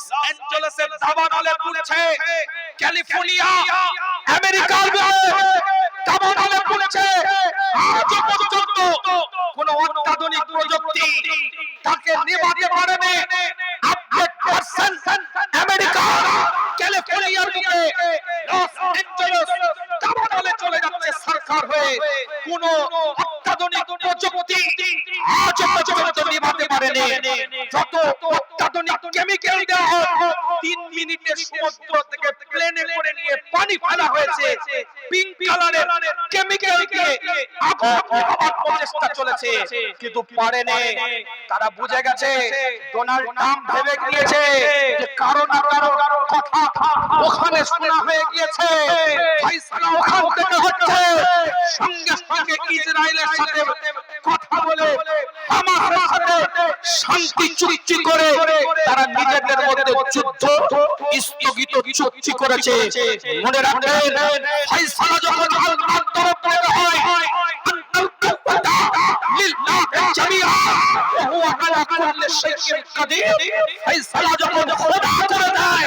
Loss অ্যাঞ্জেলেসের দাবানলে পুড়ছে। California আমেরিকার দাবানলে পুড়ছে। আজ পর্যন্ত কোন অত্যাধুনিক প্রযুক্তি তাকে নেভাতে পারেনি। আপডেট পারসন আমেরিকা ক্যালিফোর্নিয়ার বুকে লস অ্যাঞ্জেলেস দাবানলে চলে যাচ্ছে সরকার হয়ে। কোন অত্যাধুনিক প্রযুক্তি আজ পর্যন্ত নিভাতে পারেনি। যত অত্যাধুনিক কেমিক্যাল দেওয়া হয়, তিন মিনিটে সমুদ্র থেকে প্লেনে করে নিয়ে পানি ফেলা হয়েছে। পিঙ্ক কালারের কেমিক্যাল দিয়ে আগুন নেভাবার প্রচেষ্টা চলেছে। কিন্তু পারেনি তারা বুঝে গেছে ডোনাল্ড ট্রাম্প ভেবে গিয়েছে যে কারও না কারও কথা ওখানে শোনা হয়ে গিয়েছে। ফয়সালা ওখান থেকে হচ্ছে। সঙ্গে সঙ্গে ইসরায়েলের সাথে কথা বলে হামাসের সাথে শান্তি চুক্তি করে তারা নিজেদের মধ্যে যুদ্ধ স্থগিত চুক্তি করেছে। মনে রাখবেন ফয়সালা যখন আল্লাহর তরফ থেকে হয় ফয়সালা যখন খোদা করে দেয়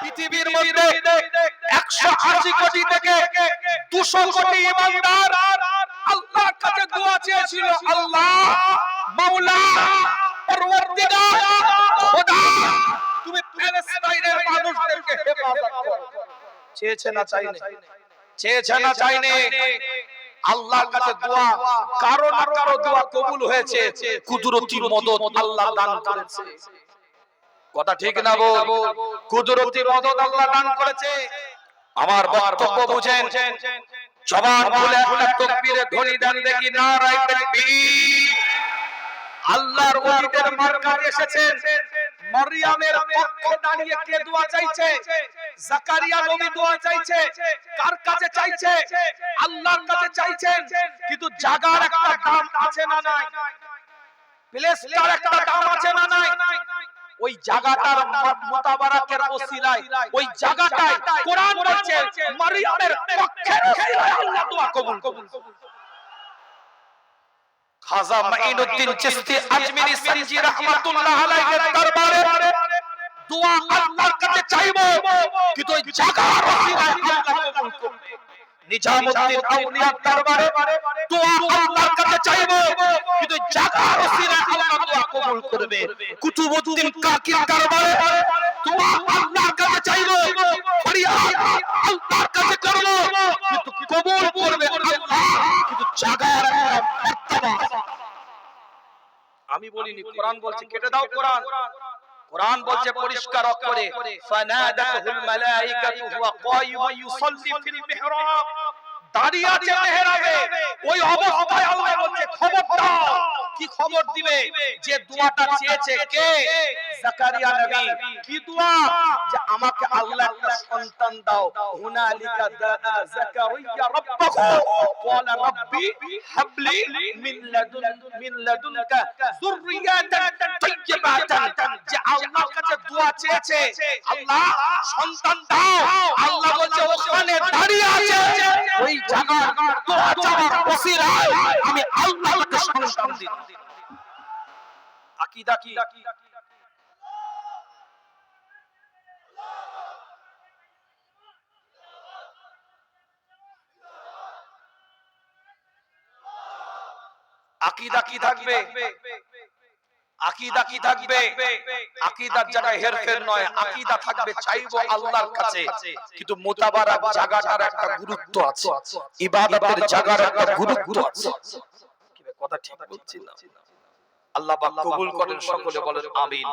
পৃথিবীর মধ্যে একশো আশি কোটি থেকে দুশো কোটি ইমানদার আল্লাহর কাছে দোয়া চেয়েছিল। আল্লাহ, মাওলা করো। না কারও দোয়া কবুল হয়েছে। কুদরতি মদত আল্লাহ দান করেছে। কথা ঠিক না বল কুদরতি মদত আল্লাহ দান করেছে। আমার বক্তব্য বুঝেন। জবান খুলে একটা তাকবীরে ধ্বনি দেন দেখি নারায়ে তাকবীর। আল্লাহর ওলিদের মার্কাজ এসেছেন মরিয়মের পক্ষে দাঁড়িয়ে কে দোয়া চাইছে? জাকারিয়া নবী দোয়া চাইছে। কার কাছে চাইছে? আল্লাহর কাছে চাইছেন। কিন্তু জাগার একটা দাম আছে না নাই? প্লেসটার একটা দাম আছে না নাই? ওই জায়গাটার মোতাবারাকের ওসিলায়, ওই জায়গাটায় কোরআন বলছে, মারিয়ামের পক্ষে আল্লাহ দোয়া কবুল কবুল খাজা মাইনুদ্দিন চিশতি আজমিরি সঞ্জি রাহমাতুল্লাহ আলাইহির দরবারে দোয়া আল্লাহর কাছে চাইব, কিন্তু ওই জায়গার ওসিলায় আল্লাহ কবুল নিজামউদ্দিন আউলিয়ার দরবারে দোয়া আল্লাহর কাছে চাইব কিন্তু ওসিলায় আল্লাহ দোয়া কবুল করবে। কুতুবউদ্দিন কাকির দরবারে দোয়া আল্লাহর কাছে চাইব ফরিয়াদ আল্লাহর কাছে করব কিন্তু কবুল করবে আল্লাহ কিন্তু মার্তবা। আমি বলিনি কোরআন বলছে কেটে দাও কোরআন। কোরআন বলছে পরিষ্কার অক্ষরে ফানাদাহুল মালাইকাতু কায়িমুন ইউসাল্লি ফিল মিহরাব। দাঁড়িয়ে আছে মেহরাবে। ওই অবস্থায় আল্লাহ বলছে খবর দাও কি খবর দিবে যে দোয়াটা চেয়েছে কে? জাকারিয়া নবী। কি দোয়া? যে আমাকে আল্লাহ একটা সন্তান দাও। হুনালিকা জাকারিয়া রাব্বাহু। ক্বালা রাব্বি হাবলি মিন লাদুন মিন লাদুনকা যুররিয়াতান তাইয়্যিবাতান। যে আল্লাহর কাছে দোয়া চেয়েছে। আল্লাহ, সন্তান দাও। আল্লাহ বলছে, ওখানে দাঁড়িয়ে আছে। ওই জায়গার দোয়া চাওয়ার ওসিলায় আমি আল্লাহকে আকীদা কি থাকবে? আকীদা কি থাকবে? আকীদার জায়গায় হেরফের নয়, আকীদা থাকবে চাইব আল্লাহর কাছে। কিন্তু মোতাবারাক জায়গাটার একটা গুরুত্ব আছে। ইবাদতের জায়গার একটা গুরুত্ব আছে। কথা ঠিক বলছি না। আল্লাহ পাক কবুল করেন সকলে বলেন আমিন।